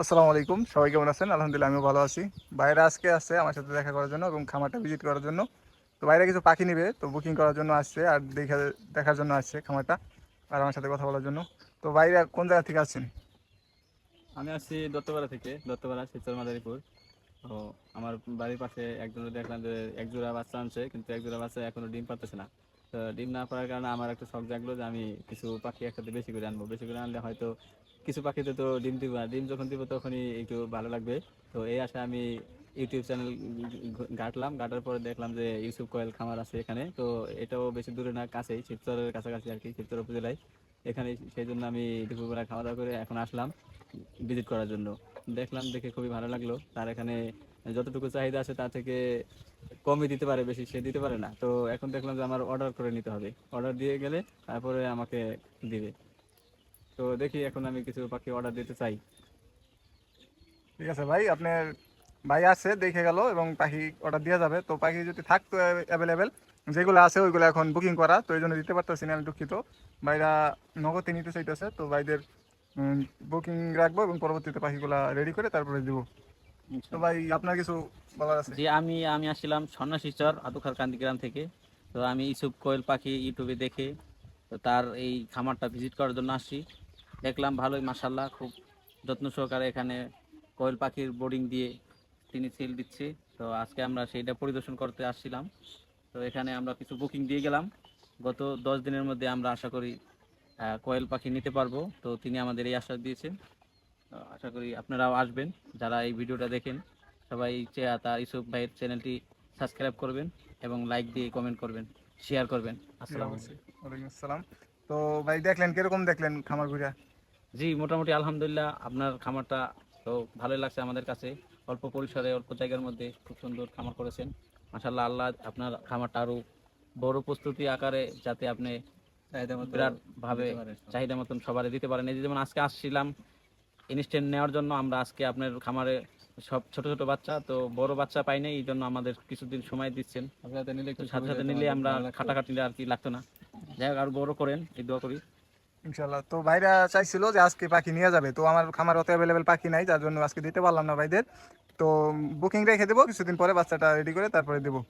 আসসালামু আলাইকুম। সবাই কেমন আছেন? আলহামদুলিল্লাহ, আমিও ভালো আছি। বাইরে আজকে আসছে আমার সাথে দেখা করার জন্য এবং খামারটা ভিজিট করার জন্য। তো বাইরে কিছু পাখি নিবে, তো বুকিং করার জন্য আসছে আর দেখে, দেখার জন্য আসছে খামারটা আর আমার সাথে কথা বলার জন্য। তো বাইরে কোন জায়গা থেকে আসছেন আমি আসছি দত্তপাড়া থেকে, দত্তপাড়া শিবচর মাদারীপুর। তো আমার বাড়ির পাশে একজন দেখলাম যে এক জোড়া বাচ্চা আনছে, কিন্তু একজোড়া বাচ্চা এখনও ডিম পারতেছে না। তো ডিম না পারার কারণে আমার একটা শখ জাগলো যে আমি কিছু পাখি একসাথে বেশি করে আনব। বেশি করে আনলে হয়তো কিছু পাখিতে তো ডিম দিব না। ডিম যখন দিব তখনই একটু ভালো লাগবে। তো এই আশায় আমি ইউটিউব চ্যানেল ঘাটলাম। ঘাটার পরে দেখলাম যে ইউসুফ কোয়েল খামার আছে এখানে। তো এটাও বেশি দূরে না, কাছেই, শিবচরের কাছাকাছি আর কি, শিবচর উপজেলায়। এখানে সেই জন্য আমি দুপুরবেলা খাওয়া দাওয়া করে এখন আসলাম ভিজিট করার জন্য। দেখলাম দেখে খুবই ভালো লাগল। তার এখানে যতটুকু চাহিদা আছে তার থেকে কমই দিতে পারে, বেশি সে দিতে পারে না। তো এখন দেখলাম যে আমার অর্ডার করে নিতে হবে। অর্ডার দিয়ে গেলে তারপরে আমাকে দিবে। তো দেখি এখন আমি কিছু পাখি অর্ডার দিতে চাই। ঠিক আছে ভাই, আপনার ভাই আছে, দেখে গেল এবং পাখি অর্ডার দেওয়া যাবে। তো পাখি যদি থাকতো অ্যাভেলেবেল যেগুলো আছে ওইগুলো এখন বুকিং করা। তো এই জন্য দিতে পারতেছি না, আমি দুঃখিত। ভাইরা নগদে নিতে চাইতেছে, তো ভাইদের বুকিং রাখব এবং পরবর্তীতে পাখিগুলা রেডি করে তারপরে দিব। তো ভাই আপনার কিছু বলার আছে? জি আমি আমি আসছিলাম সন্ন্যাসীচর আদুখার কান্দিগ্রাম থেকে। তো আমি ইসুফ কোয়েল পাখি ইউটিউবে দেখে তো তার এই খামারটা ভিজিট করার জন্য আসছি। দেখলাম ভালোই মাসাল্লাহ খুব যত্ন সহকারে এখানে কোয়েল পাখির বোর্ডিং দিয়ে তিনি সিল দিচ্ছে। তো আজকে আমরা সেইটা পরিদর্শন করতে আসছিলাম। তো এখানে আমরা কিছু বুকিং দিয়ে গেলাম। গত দশ দিনের মধ্যে আমরা আশা করি কোয়েল পাখি নিতে পারব। তো তিনি আমাদের এই আশ্বাস দিয়েছেন। তো আশা করি আপনারাও আসবেন। যারা এই ভিডিওটা দেখেন সবাই তার ইসুফ ভাইয়ের চ্যানেলটি সাবস্ক্রাইব করবেন এবং লাইক দিয়ে কমেন্ট করবেন শেয়ার করবেন। আসসালামু আলাইকুম। আসসালাম। তো ভাই দেখলেন কীরকম দেখলেন খামার ঘুরে? জি মোটামুটি আলহামদুলিল্লাহ আপনার খামারটা তো ভালোই লাগছে আমাদের কাছে। অল্প পরিসরে অল্প জায়গার মধ্যে খুব সুন্দর খামার করেছেন। মাশাল্লাহ আল্লাহ আপনার খামারটা আরও বড় প্রস্তুতি আকারে যাতে আপনি চাহিদা বিরাট ভাবে চাহিদা মতন সবারই দিতে পারেন। এই যেমন আজকে আসছিলাম ইনস্ট্যান্ট নেওয়ার জন্য আমরা আজকে আপনার খামারে সব ছোট ছোট বাচ্চা তো বড় বাচ্চা পাই নাই এই জন্য আমাদের কিছুদিন সময় দিচ্ছেন। সাথে সাথে নিলে আমরা ভালো লাগতো। খাটাখাটি আর কি লাগতো না। যাই হোক আরও বড় করেন এই দোয়া করি। ইনশাল্লাহ তো ভাইরা চাইছিল যে আজকে পাখি নিয়ে যাবে তো আমার খামার অত অ্যাভেলেবেল পাখি নাই যার জন্য আজকে দিতে পারলাম না ভাইদের। তো বুকিং রেখে দেবো কিছুদিন পরে বাচ্চাটা রেডি করে তারপরে দেবো।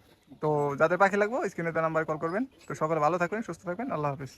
তো যাদের পাখি লাগবে স্ক্রিনে নাম্বার কল করবেন। তো সকলে ভালো থাকবেন সুস্থ থাকবেন আল্লাহ হাফিজ।